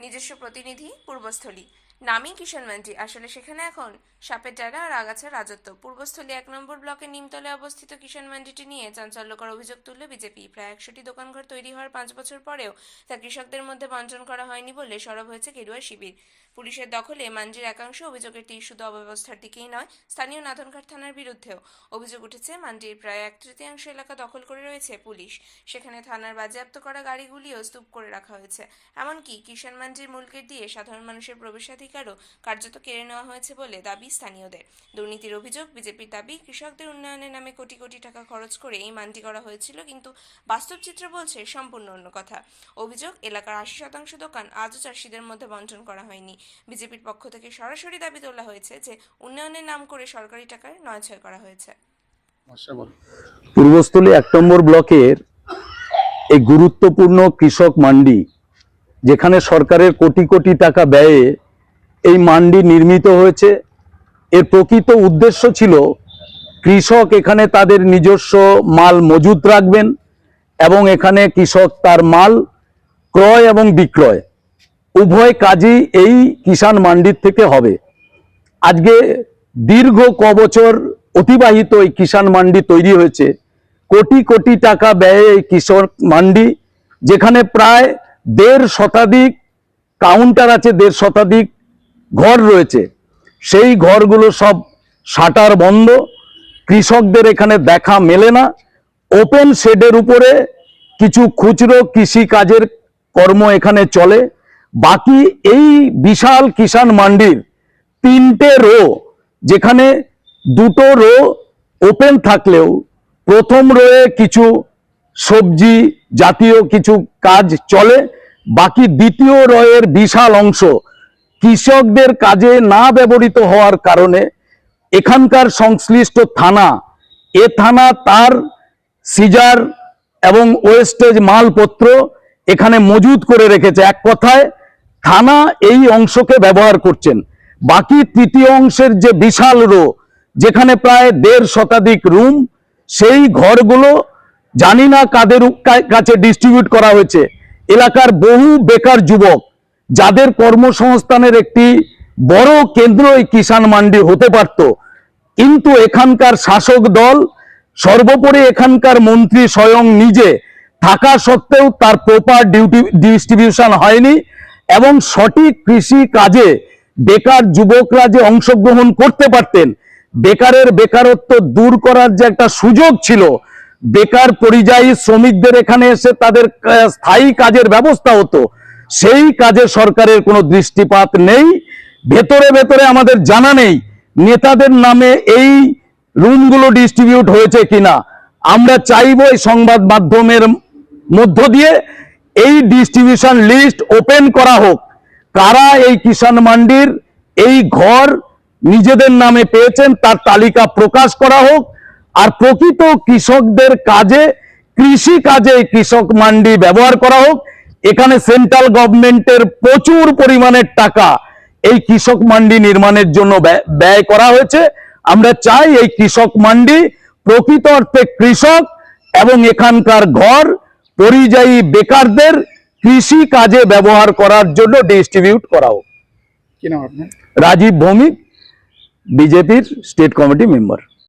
নিজস্ব প্রতিনিধি পূর্বস্থলী। নামই কিষাণ মান্ডি। আসলে সেখানে এখন সাপের ডানা আর আগাছার রাজত্ব। পূর্বস্থলী এক নম্বর ব্লকের নিমতলে অবস্থিত কিষাণ মান্ডিটি নিয়ে চাঞ্চল্যকর অভিযোগ তুলল বিজেপি। প্রায় একশোটি দোকানঘর তৈরি হওয়ার পাঁচ বছর পরেও তা কৃষকদের মধ্যে বন্টন করা হয়নি বলে সরব হয়েছে গেরুয়া শিবির। পুলিশের দখলে মান্ডির একাংশ অভিযোগের তীর শুধু অব্যবস্থার দিকেই নয়, স্থানীয় নাথনঘাট থানার বিরুদ্ধেও। অভিযোগ উঠেছে, মান্ডির প্রায় এক তৃতীয়াংশ এলাকা দখল করে রয়েছে পুলিশ। সেখানে থানার বাজেয়াপ্ত করা গাড়িগুলিও স্তূপ করে রাখা হয়েছে। এমনকি কিষাণ মান্ডির মূল গেট দিয়ে সাধারণ মানুষের প্রবেশাধিকারও কার্যত কেড়ে নেওয়া হয়েছে বলে দাবি স্থানীয়দের। দুর্নীতির অভিযোগ বিজেপির দাবি কৃষকদের উন্নয়নের নামে কোটি কোটি টাকা খরচ করে এই মান্ডি করা হয়েছিল কিন্তু বাস্তব চিত্র বলছে সম্পূর্ণ অন্য কথা। অভিযোগ এলাকার আশি শতাংশ দোকান আজও চাষিদের মধ্যে বন্টন করা হয়নি। বিজেপির পক্ষ থেকে সরাসরি দাবি তোলা হয়েছে যে উন্নয়নের নাম করে সরকারি টাকায় নয়ছয় করা হয়েছে। পূর্বস্থলী এক নম্বর ব্লকের এই গুরুত্বপূর্ণ কৃষক মান্ডি যেখানে সরকারের কোটি কোটি টাকা ব্যয়ে এই মান্ডি নির্মিত হয়েছে। এর প্রকৃত উদ্দেশ্য ছিল কৃষক এখানে তাদের নিজস্ব মাল মজুত রাখবেন এবং এখানে কৃষক তার মাল ক্রয় এবং বিক্রয়। উভয় কাজই এই কিষাণ মান্ডির থেকে হবে। আজকে দীর্ঘ ক বছর অতিবাহিত এই কিষাণ মান্ডি তৈরি হয়েছে। কোটি কোটি টাকা ব্যয়ে এই কৃষক মান্ডি, যেখানে প্রায় দেড় শতাধিক কাউন্টার আছে, দেড় শতাধিক ঘর রয়েছে। সেই ঘরগুলো সব শাটার বন্ধ। কৃষকদের এখানে দেখা মেলে না। ওপেন শেডের উপরে কিছু খুচরো কৃষি কাজের কর্ম এখানে চলে। বাকি এই বিশাল কিষাণ মান্ডির তিনটে রো যেখানে দুটো রো ওপেন থাকলেও প্রথম রোয়ে কিছু সবজি জাতীয় কিছু কাজ চলে। বাকি দ্বিতীয় রয়ের বিশাল অংশ কৃষকদের কাজে না ব্যবহৃত হওয়ার কারণে এখানকার সংশ্লিষ্ট থানা, এ থানা তার সিজার এবং ওয়েস্টেজ মালপত্র এখানে মজুদ করে রেখেছে। এক কথায়, থানা এই অংশকে ব্যবহার করছেন। বাকি তৃতীয় অংশের যে বিশাল রো, যেখানে প্রায় দেড় শতাধিক রুম, সেই ঘরগুলো জানি না কাদের কাছে ডিস্ট্রিবিউট করা হয়েছে। এলাকার বহু বেকার যুবক যাদের কর্মসংস্থানের একটি বড় কেন্দ্র এই কিষাণ মান্ডি হতে পারত। কিন্তু এখানকার শাসক দল, সর্বোপরি এখানকার মন্ত্রী স্বয়ং নিজে থাকা সত্ত্বেও তার প্রপার ডিউটি ডিস্ট্রিবিউশন হয়নি এবং সঠিক কৃষি কাজে বেকার যুবকরা যে অংশগ্রহণ করতে পারতেন, বেকারের বেকারত্ব দূর করার যে একটা সুযোগ ছিল, বেকার পরিযায়ী শ্রমিকদের এখানে এসে তাদের স্থায়ী কাজের ব্যবস্থা হতো। সেই কাজে সরকারের কোনো দৃষ্টিপাত নেই। ভেতরে ভেতরে আমাদের জানা নেই নেতাদের নামে এই রুমগুলো ডিস্ট্রিবিউট হয়েছে কিনা। আমরা চাইব এই সংবাদ মাধ্যমের মধ্য দিয়ে এই ডিস্ট্রিবিউশন লিস্ট ওপেন করা হোক। কারা এই কিষাণ মান্ডির এই ঘর নিজেদের নামে পেয়েছেন তার তালিকা প্রকাশ করা হোক। আর প্রকৃত কৃষকদের কাজে, কৃষি কাজে কৃষক মান্ডি ব্যবহার করা হোক। এখানে সেন্ট্রাল গভর্নমেন্টের প্রচুর পরিমাণের টাকা এই কৃষক মান্ডি নির্মাণের জন্য ব্যয়- ব্যয় করা হয়েছে। আমরা চাই এই কৃষক মান্ডি প্রকৃত অর্থে কৃষক এবং এখানকার ঘর পরিযায়ী বেকারদের কৃষি কাজে ব্যবহার করার জন্য ডিস্ট্রিবিউট করা হোক। রাজীব ভৌমিক বিজেপির স্টেট কমিটি মেম্বার